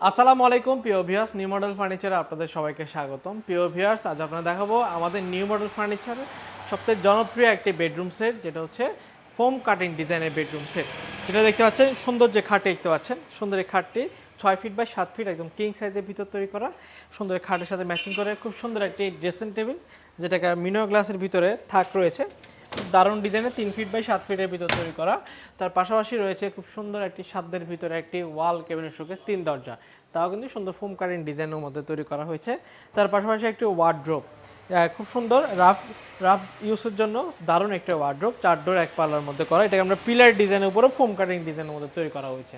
আসসালামু আলাইকুম প্রিয় ভিউয়ার্স নিউ মডেল ফার্নিচারে আপনাদের সবাইকে স্বাগতম। প্রিয় ভিউয়ার্স আজ আপনারা দেখাবো আমাদের নিউ মডেল ফার্নিচারে সবচেয়ে জনপ্রিয় একটি বেডরুম সেট যেটা হচ্ছে ফোম কাটিং ডিজাইনের বেডরুম সেট যেটা দেখতে পাচ্ছেন সুন্দর যে খাটটি দেখতে পাচ্ছেন। সুন্দর এই খাটটি ছয় ফিট বাই সাত ফিট একদম কিং সাইজের ভিতর তৈরি করা। সুন্দর খাটের সাথে ম্যাচিং করে খুব সুন্দর একটি ড্রেসিং টেবিল যেটাকে মিনো গ্লাসের ভিতরে থাক রয়েছে। দারুণ ডিজাইনের তিন ফিট বাই সাত ফিটের ভিতর তৈরি করা। তার পাশাপাশি রয়েছে খুব সুন্দর একটি সাধ্যের ভিতরে একটি ওয়াল কেবিনেট শোকেস তিন দরজা। তাও কিন্তু সুন্দর ফোম কারিং ডিজাইনের মধ্যে তৈরি করা হয়েছে। তার পাশাপাশি একটি ওয়ার্ড্রোপ খুব সুন্দর রাফ রাফ ইউজের জন্য দারুণ একটা ওয়ার্ড্রোপ চার ডোর এক পাল্লার মধ্যে করা। এটাকে আমরা পিলার ডিজাইনের উপরে ফোম কাটিং ডিজাইনের মধ্যে তৈরি করা হয়েছে।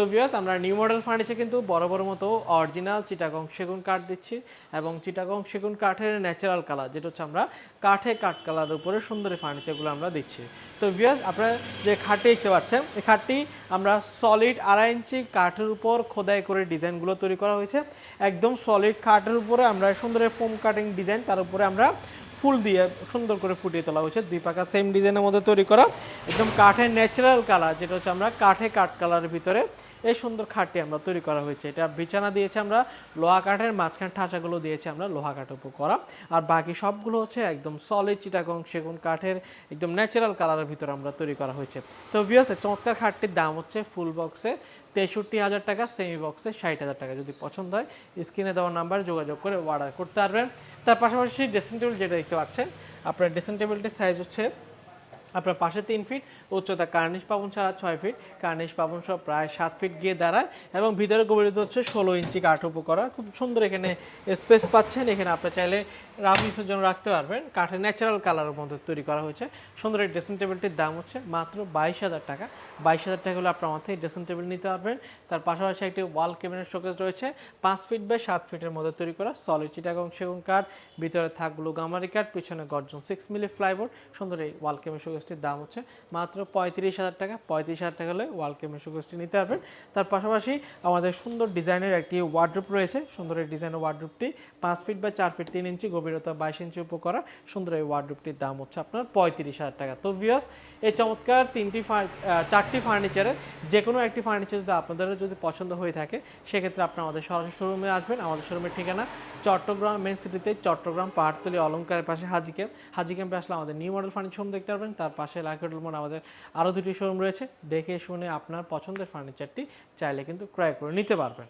তো ভিউয়ার্স আমরা নিউ মডেল ফার্নিচার কিন্তু বড় বড় মতো অরিজিনাল চিটাগং সেগুন কাঠ দিচ্ছি এবং চিটাগং সেগুন কাঠের ন্যাচারাল কালার যেটা হচ্ছে আমরা কাঠে কাঠ কালারের উপরে সুন্দর ফার্নিচারগুলো আমরা দিচ্ছি। তো ভিউয়ার্স আপনারা যে খাটটি দেখতে পাচ্ছেন, এই খাটটি আমরা সলিড আড়াই ইঞ্চি কাঠের উপর খোদাই করে ডিজাইনগুলো তৈরি করা হয়েছে। একদম সলিড কাঠের উপরে আমরা সুন্দর ফোম কাটিং ডিজাইন তার উপরে আমরা ফুল দিয়ে সুন্দর করে ফুটিয়ে তোলা হয়েছে। দুই পাকা সেম ডিজাইনের মধ্যে তৈরি করা। একদম কাঠের ন্যাচারাল কালার যেটা হচ্ছে আমরা কাঠে কাঠ কালারের ভিতরে এই সুন্দর খাটটি আমরা তৈরি করা হয়েছে। এটা বিছানা দিয়েছে আমরা, লোহা কাঠের মাঝখানে ঠাঁচাগুলো দিয়েছে আমরা লোহা কাঠের উপর করা। আর বাকি সবগুলো হচ্ছে একদম সলিড চিটাগং সেগুন কাঠের একদম ন্যাচারাল কালারের ভিতরে আমরা তৈরি করা হয়েছে। তো ভিউয়ার্স চমৎকার খাটটির দাম হচ্ছে ফুল বক্সে তেষট্টি হাজার টাকা সেমি বক্সে ষাট হাজার টাকা। যদি পছন্দ হয় স্ক্রিনে দেওয়া নাম্বার যোগাযোগ করে অর্ডার করতে পারবেন। তার পাশাপাশি ড্রেসিং টেবিল যেটা দেখতে পাচ্ছেন, আপনার ড্রেসিং টেবিলটির সাইজ হচ্ছে আপনার পাশে তিন ফিট উচ্চতা কার্নিশ পাবন ছাড়া ছয় ফিট কার্নিশ পাবন সব প্রায় সাত ফিট গিয়ে দাঁড়ায় এবং ভিতরে গভীরতা হচ্ছে ষোলো ইঞ্চি কাঠ উপ করা খুব সুন্দর এখানে স্পেস পাচ্ছেন। এখানে আপনি চাইলে রাফ ইউসের জন্য রাখতে পারবেন। কাঠের ন্যাচারাল কালারের মধ্যে তৈরি করা হয়েছে। সুন্দর এই ড্রেসিং টেবিলটির দাম হচ্ছে মাত্র বাইশ হাজার টাকা। বাইশ হাজার টাকা হলে আপনার থেকে ড্রেসিং টেবিল নিতে পারবেন। তার পাশাপাশি একটি ওয়াল কেবিনেট শোকেস রয়েছে। পাঁচ ফিট বাই সাত ফিটের মধ্যে তৈরি করা সলিড চিটাগং সেগুন কাঠ, ভিতরে থাকগুলো গামারি কাঠ, পিছনে গর্জন সিক্স মিলি ফ্লাইবোর্ড সুন্দর এই ওয়াল কেবিনেট শোকেসটির দাম হচ্ছে মাত্র পঁয়ত্রিশ হাজার টাকা। পঁয়ত্রিশ হাজার টাকা হলে ওয়াল কেবিনেট শোকেসটি নিতে পারবেন। তার পাশাপাশি আমাদের সুন্দর ডিজাইনের একটি ওয়ার্ড্রোপ রয়েছে। সুন্দর এই ডিজাইনের ওয়ার্ড্রোপটি পাঁচ ফিট বাই চার ফিট তিন ইঞ্চি গভীরতা বাইশ ইঞ্চি উপ করা সুন্দর এই ওয়ার্ড্রোপটির দাম হচ্ছে আপনার পঁয়ত্রিশ হাজার টাকা। তো ভিউয়ার্স এই চমৎকার তিনটি চারটি ফার্নিচারের যে কোনো একটি ফার্নিচার যদি আপনাদের যদি পছন্দ হয়ে থাকে, সেক্ষেত্রে আপনি আমাদের সরাসরি শোরুমে আসবেন। আমাদের শোরুমের ঠিকানা চট্টগ্রাম মেন সিটিতে চট্টগ্রাম, পাহাড়তলি অলঙ্কারের পাশে হাজি ক্যাম্প হাজি ক্যাম্পে আসলে আমাদের নিউ মডেল ফার্নিচার শোরুম দেখতে পারবেন। তার পাশে হোটেল মোড় আমাদের আরও দুটি শোরুম রয়েছে। দেখে শুনে আপনার পছন্দের ফার্নিচারটি চাইলে কিন্তু ক্রয় করে নিতে পারবেন।